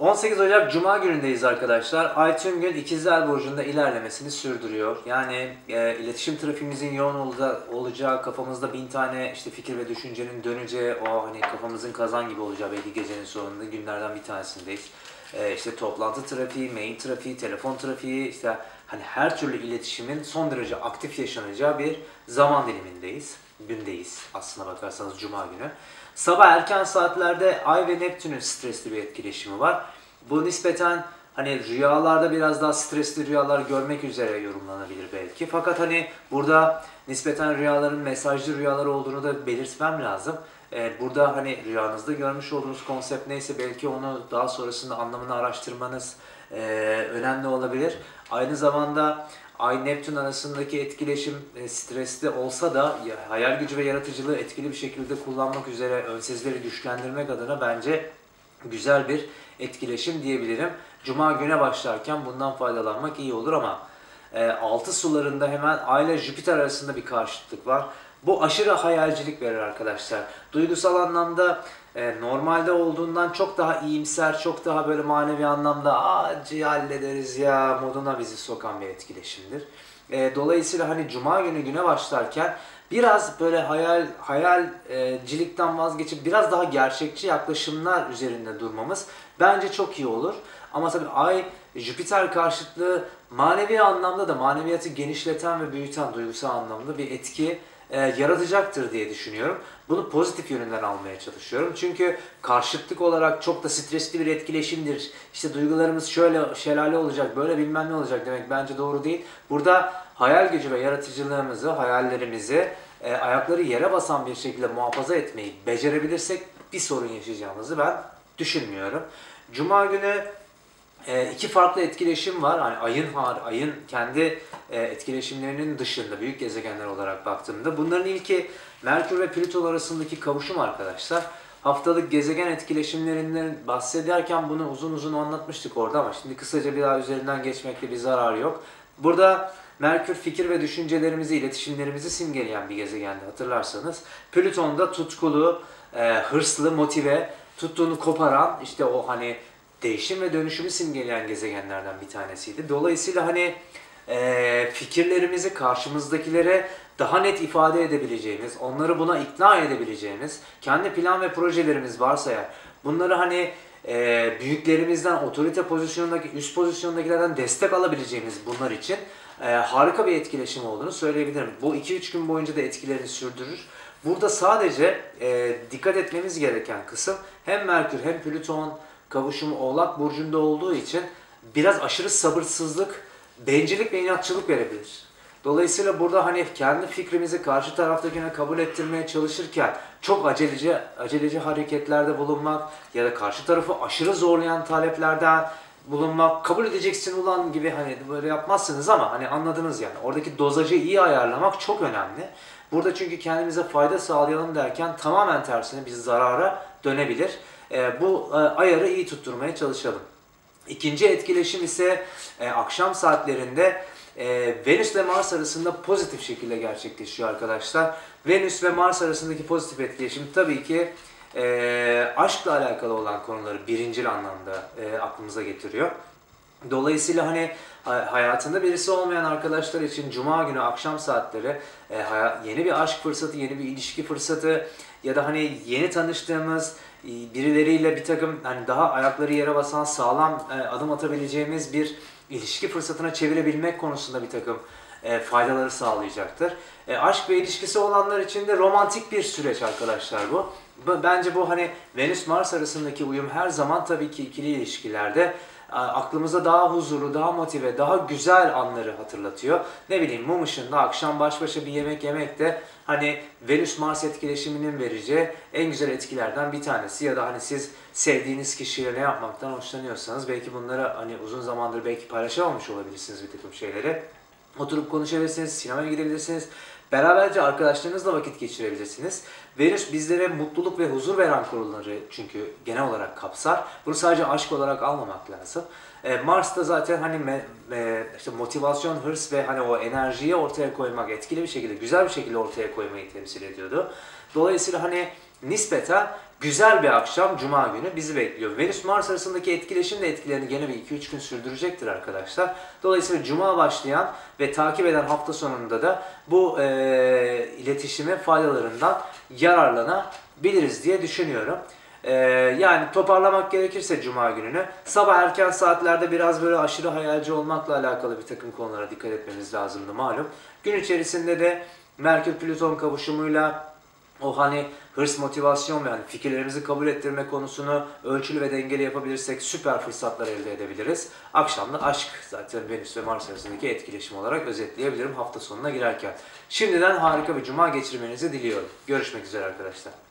18 Ocak Cuma günündeyiz arkadaşlar. Ay tüm gün ikizler burcunda ilerlemesini sürdürüyor. Yani e, iletişim trafiğimizin yoğun olacağı, kafamızda bin tane işte fikir ve düşüncenin döneceği, o hani kafamızın kazan gibi olacağı belki gecenin sonunda günlerden bir tanesindeyiz. E, işte toplantı trafiği, mail trafiği, telefon trafiği, işte hani her türlü iletişimin son derece aktif yaşanacağı bir zaman dilimindeyiz. Gündeyiz aslına bakarsanız Cuma günü. Sabah erken saatlerde Ay ve Neptün'ün stresli bir etkileşimi var. Bu nispeten hani rüyalarda biraz daha stresli rüyalar görmek üzere yorumlanabilir belki. Fakat hani burada nispeten rüyaların mesajlı rüyalar olduğunu da belirtmem lazım. Ee, burada hani rüyanızda görmüş olduğunuz konsept neyse belki onu daha sonrasında anlamını araştırmanız e, önemli olabilir. Aynı zamanda Ay Neptün arasındaki etkileşim e, stresli olsa da hayal gücü ve yaratıcılığı etkili bir şekilde kullanmak üzere önsezleri güçlendirmek adına bence güzel bir etkileşim diyebilirim. Cuma güne başlarken bundan faydalanmak iyi olur ama e, altı sularında hemen Ay ile Jüpiter arasında bir karşıtlık var. Bu aşırı hayalcilik verir arkadaşlar. Duygusal anlamda e, normalde olduğundan çok daha iyimser, çok daha böyle manevi anlamda acı hallederiz ya moduna bizi sokan bir etkileşimdir. E, dolayısıyla hani cuma günü güne başlarken biraz böyle hayal hayalcilikten vazgeçip biraz daha gerçekçi yaklaşımlar üzerinde durmamız bence çok iyi olur. Ama tabii ay Jüpiter karşıtlığı manevi anlamda da maneviyatı genişleten ve büyüten duygusal anlamda bir etki e, yaratacaktır diye düşünüyorum. Bunu pozitif yönünden almaya çalışıyorum. Çünkü karşıtlık olarak çok da stresli bir etkileşimdir. İşte duygularımız şöyle şelale olacak, böyle bilmem ne olacak demek bence doğru değil. Burada hayal gücü ve yaratıcılığımızı, hayallerimizi e, ayakları yere basan bir şekilde muhafaza etmeyi becerebilirsek bir sorun yaşayacağımızı ben düşünmüyorum. Cuma günü e, iki farklı etkileşim var. Hani ayın ayın kendi e, etkileşimlerinin dışında büyük gezegenler olarak baktığımda bunların ilki Merkür ve Plüton arasındaki kavuşum arkadaşlar. Haftalık gezegen etkileşimlerinden bahsederken bunu uzun uzun anlatmıştık orada ama şimdi kısaca bir daha üzerinden geçmekte bir zarar yok. Burada Merkür fikir ve düşüncelerimizi, iletişimlerimizi simgeleyen bir gezegendi hatırlarsanız. Plüton da tutkulu, e, hırslı, motive, tuttuğunu koparan işte o hani değişim ve dönüşümü simgeleyen gezegenlerden bir tanesiydi. Dolayısıyla hani e, fikirlerimizi karşımızdakilere daha net ifade edebileceğimiz, onları buna ikna edebileceğimiz, kendi plan ve projelerimiz varsa ya bunları hani e, büyüklerimizden, otorite pozisyonundaki, üst pozisyondakilerden destek alabileceğimiz bunlar için e, harika bir etkileşim olduğunu söyleyebilirim. Bu 2-3 gün boyunca da etkilerini sürdürür. Burada sadece e, dikkat etmemiz gereken kısım hem Merkür hem Plüton kavuşumu Oğlak Burcu'nda olduğu için biraz aşırı sabırsızlık, bencillik ve inatçılık verebilir. Dolayısıyla burada hani kendi fikrimizi karşı taraftakine kabul ettirmeye çalışırken çok aceleci aceleci hareketlerde bulunmak ya da karşı tarafı aşırı zorlayan taleplerden bulunmak, kabul edeceksin ulan gibi hani böyle yapmazsınız ama hani anladınız yani. Oradaki dozajı iyi ayarlamak çok önemli. Burada çünkü kendimize fayda sağlayalım derken tamamen tersine biz zarara dönebilir. E, bu e, ayarı iyi tutturmaya çalışalım. İkinci etkileşim ise e, akşam saatlerinde Venüs ve Mars arasında pozitif şekilde gerçekleşiyor arkadaşlar. Venüs ve Mars arasındaki pozitif etkileşim tabii ki aşkla alakalı olan konuları birincil anlamda aklımıza getiriyor. Dolayısıyla hani hayatında birisi olmayan arkadaşlar için cuma günü akşam saatleri e, yeni bir aşk fırsatı, yeni bir ilişki fırsatı ya da hani yeni tanıştığımız e, birileriyle bir takım hani daha ayakları yere basan sağlam e, adım atabileceğimiz bir ilişki fırsatına çevirebilmek konusunda bir takım faydaları sağlayacaktır. Aşk ve ilişkisi olanlar için de romantik bir süreç arkadaşlar bu. Bence bu hani Venüs-Mars arasındaki uyum her zaman tabii ki ikili ilişkilerde aklımıza daha huzurlu, daha motive, daha güzel anları hatırlatıyor. Ne bileyim mum ışığında akşam baş başa bir yemek yemek de hani Venüs-Mars etkileşiminin vereceği en güzel etkilerden bir tanesi. Ya da hani siz sevdiğiniz kişiyle ne yapmaktan hoşlanıyorsanız belki bunları hani uzun zamandır belki paylaşamamış olabilirsiniz bir takım şeyleri. Oturup konuşabilirsiniz, sinemaya gidebilirsiniz. Beraberce arkadaşlarınızla vakit geçirebilirsiniz. Venüs bizlere mutluluk ve huzur veren konuları çünkü genel olarak kapsar. Bunu sadece aşk olarak almamak lazım. E, Mars da zaten hani me, me, işte motivasyon, hırs ve hani o enerjiyi ortaya koymak, etkili bir şekilde, güzel bir şekilde ortaya koymayı temsil ediyordu. Dolayısıyla hani nispeten güzel bir akşam Cuma günü bizi bekliyor. Venüs-Mars arasındaki etkileşim de etkilerini gene bir 2-3 gün sürdürecektir arkadaşlar. Dolayısıyla Cuma başlayan ve takip eden hafta sonunda da bu e, iletişimin faydalarından yararlanabiliriz diye düşünüyorum. Ee, yani toparlamak gerekirse Cuma gününü sabah erken saatlerde biraz böyle aşırı hayalci olmakla alakalı bir takım konulara dikkat etmemiz lazımdı malum. Gün içerisinde de Merkür-Plüton kavuşumuyla o hani hırs, motivasyon ve hani fikirlerimizi kabul ettirme konusunu ölçülü ve dengeli yapabilirsek süper fırsatlar elde edebiliriz. Akşam da aşk zaten Venüs ve Mars arasındaki etkileşim olarak özetleyebilirim hafta sonuna girerken. Şimdiden harika bir cuma geçirmenizi diliyorum. Görüşmek üzere arkadaşlar.